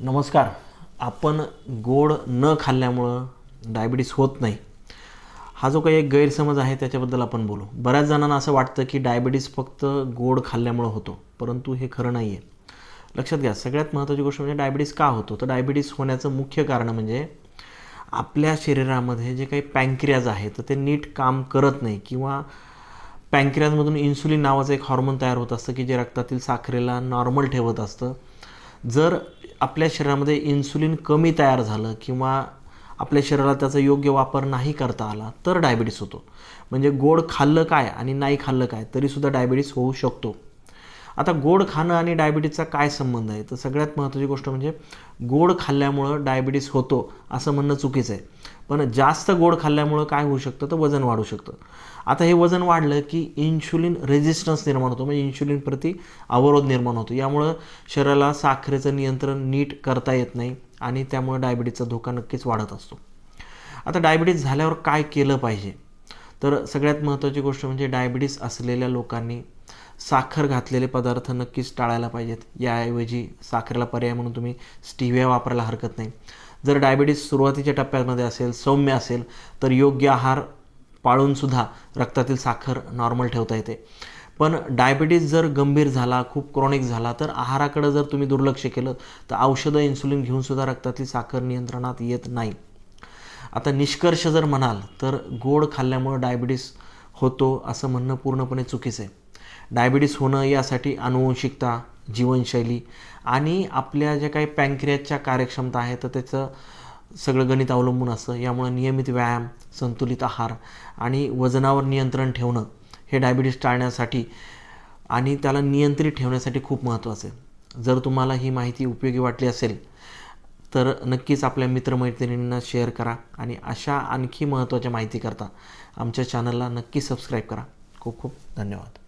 नमस्कार. आपण गोड न खाल्ल्यामुळं डायबिटीस होत नाही. हा जो काही एक गैरसमज आहे त्याच्याबद्दल आपण बोलू. बऱ्याच जणांना असं वाटतं की डायबिटीस फक्त गोड खाल्ल्यामुळं होतो परंतु हे खरं नाही आहे लक्षात घ्या सगळ्यात महत्त्वाची गोष्ट म्हणजे डायबिटीस का होतो? तर डायबिटीस होण्याचं मुख्य कारण म्हणजे आपल्या शरीरामध्ये जे काही पँक्रियाज आहे तर ते नीट काम करत नाही किंवा पँक्रियाजमधून इन्सुलिन नावाचं एक हॉर्मोन तयार होत असतं की जे रक्तातील साखरेला नॉर्मल ठेवत असतं. जर आपल्या शरीरामध्ये इन्सुलिन कमी तयार झालं किंवा आपल्या शरीराला त्याचा योग्य वापर नाही करता आला तर डायबिटीस होतो. म्हणजे गोड खाल्लं काय आणि नाही खाल्लं काय तरीसुद्धा डायबिटीस होऊ शकतो. आता गोड खाणं आणि डायबिटीजचा काय संबंध आहे? तर सगळ्यात महत्त्वाची गोष्ट म्हणजे गोड खाल्ल्यामुळं डायबिटीस होतो असं म्हणणं चुकीचं आहे. पण जास्त गोड खाल्ल्यामुळं काय होऊ शकतं? तर वजन वाढू शकतं. आता हे वजन वाढलं की इन्शुलिन रेझिस्टन्स निर्माण होतो म्हणजे इन्शुलिनप्रती अवरोध निर्माण होतो. यामुळं शरीराला साखरेचं नियंत्रण नीट करता येत नाही आणि त्यामुळं डायबिटीजचा धोका नक्कीच वाढत असतो. आता डायबिटीस झाल्यावर काय केलं पाहिजे? तर सगळ्यात महत्त्वाची गोष्ट म्हणजे डायबिटीस असलेल्या लोकांनी साखर घातलेले पदार्थ नक्कीच टाळायला पाहिजेत. याऐवजी साखरेला पर्याय म्हणून तुम्ही स्टिव्हिया वापरायला हरकत नाही. जर डायबिटीस सुरुवातीच्या टप्प्यामध्ये असेल सौम्य असेल तर योग्य आहार पाळूनसुद्धा रक्तातील साखर नॉर्मल ठेवता येते. पण डायबिटीस जर गंभीर झाला खूप क्रॉनिक झाला तर आहाराकडं जर तुम्ही दुर्लक्ष केलं तर औषधं इन्सुलिन घेऊनसुद्धा रक्तातील साखर नियंत्रणात येत नाही. आता निष्कर्ष जर म्हणाल तर गोड खाल्ल्यामुळं डायबिटीस होतो असं म्हणणं पूर्णपणे चुकीचं आहे. डायबिटीस होणं यासाठी अनुवंशिकता जीवनशैली आणि आपल्या ज्या काही पॅनक्रियाच्या कार्यक्षमता आहे तर त्याचं सगळं गणित अवलंबून असतं. यामुळे नियमित व्यायाम संतुलित आहार आणि वजनावर नियंत्रण ठेवणं हे डायबिटीस टाळण्यासाठी आणि त्याला नियंत्रित ठेवण्यासाठी खूप महत्त्वाचं आहे. जर तुम्हाला ही माहिती उपयोगी वाटली असेल तर नक्कीच आपल्या मित्रमैत्रिणींना शेअर करा आणि अशा आणखी महत्त्वाच्या माहिती करता आमच्या चॅनलला नक्की सबस्क्राईब करा. खूप खूप धन्यवाद.